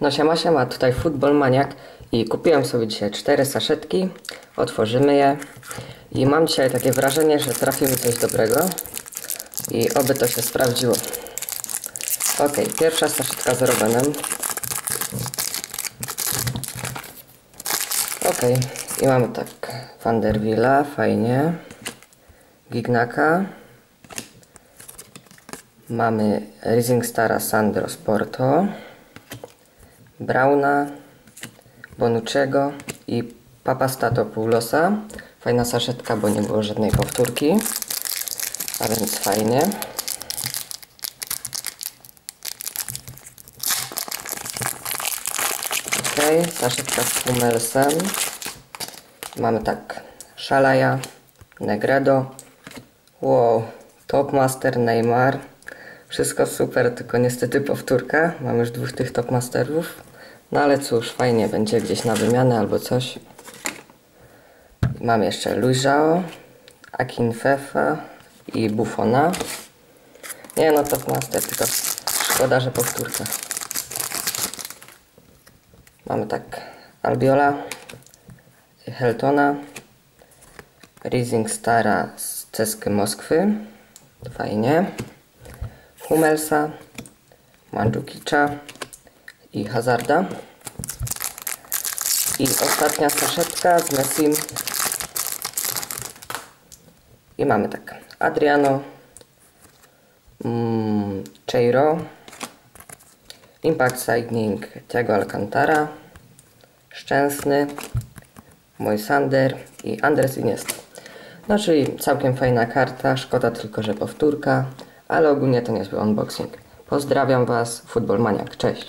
No siema siema, tutaj Football Maniak i kupiłem sobie dzisiaj cztery saszetki, otworzymy je i mam dzisiaj takie wrażenie, że trafimy coś dobrego i oby to się sprawdziło. Ok, pierwsza saszetka z Robenem. Ok, i mamy tak Vanderwilla, fajnie, Gignaka, mamy Rising Stara Sandro Sporto, Brauna, Bonuczego i Papastatopoulosa. Fajna saszetka, bo nie było żadnej powtórki, a więc fajnie. Ok, saszetka z Hummelsem. Mamy tak Szalaja, Negredo, wow, Topmaster, Neymar. Wszystko super, tylko niestety powtórka. Mam już dwóch tych Topmasterów. No ale cóż, fajnie będzie gdzieś na wymianę albo coś. Mam jeszcze Luizao, Akinfefa i Buffona. Nie no, Topmaster, tylko szkoda, że powtórka. Mamy tak Albiola, Heltona, Rising Stara z Cesky Moskwy. Fajnie. Hummelsa, Mandzukicza i Hazarda. I ostatnia saszetka z Messim. I mamy tak Adriano, mm, Cheiro, Impact Signing Thiago Alcantara, Szczęsny, Moisander i Andres Iniesta. No czyli całkiem fajna karta, szkoda tylko, że powtórka, ale ogólnie to niezły unboxing. Pozdrawiam Was, Football Maniak, cześć!